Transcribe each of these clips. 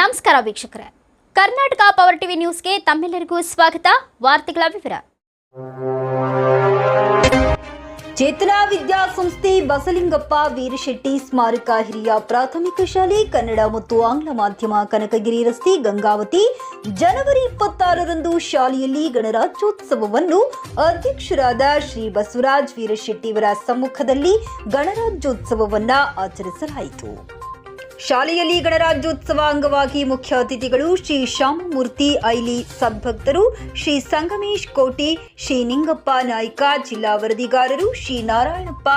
ನಮಸ್ಕಾರ ವೀಕ್ಷಕರೇ. Karnataka power TV ನ್ಯೂಸ್ಗೆ ತಮ್ಮೆಲ್ಲರಿಗೂ ಸ್ವಾಗತ. ವಾರ್ತೆಗಳ ವಿವರ. ಚೇತನಾ ವಿದ್ಯಾಸಂಸ್ಥೆ ಬಸಲಿಂಗಪ್ಪ ವೀರಶೆಟ್ಟಿ ಸ್ಮಾರಕ ಹಿರಿಯ ಪ್ರಾಥಮಿಕ ಶಾಲೆ ಕನ್ನಡ ಮತ್ತು ಆಂಗ್ಲ ಮಾಧ್ಯಮ ಕನಕಗಿರಿ ರಸ್ತೆ ಗಂಗಾವತಿ ಜನವರಿ ಇಪ್ಪತ್ತಾರರಂದು ಶಾಲೆಯಲ್ಲಿ ಗಣರಾಜ್ಯೋತ್ಸವವನ್ನು ಅಧ್ಯಕ್ಷರಾದ ಶ್ರೀ ಬಸವರಾಜ್ ವೀರಶೆಟ್ಟಿಯವರ ಸಮ್ಮುಖದಲ್ಲಿ ಗಣರಾಜ್ಯೋತ್ಸವವನ್ನು ಆಚರಿಸಲಾಯಿತು. ಶಾಲೆಯಲ್ಲಿ ಗಣರಾಜ್ಯೋತ್ಸವ ಅಂಗವಾಗಿ ಮುಖ್ಯ ಅತಿಥಿಗಳು ಶ್ರೀ ಶ್ಯಾಮಮೂರ್ತಿ ಐಲಿ ಸದ್ಭಕ್ತರು ಶ್ರೀ ಸಂಗಮೇಶ್ ಕೋಟಿ, ಶ್ರೀ ನಿಂಗಪ್ಪ ನಾಯ್ಕ, ಜಿಲ್ಲಾ ವರದಿಗಾರರು, ಶ್ರೀ ನಾರಾಯಣಪ್ಪ,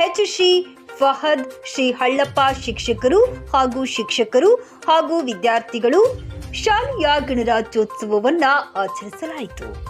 ಎಚ್ ಶ್ರೀ ಫಹದ್, ಶ್ರೀ ಹಳ್ಳಪ್ಪ ಶಿಕ್ಷಕರು ಹಾಗೂ ಶಿಕ್ಷಕರು ಹಾಗೂ ವಿದ್ಯಾರ್ಥಿಗಳು. ಶಾಲೆಯ ಗಣರಾಜ್ಯೋತ್ಸವವನ್ನು ಆಚರಿಸಲಾಯಿತು.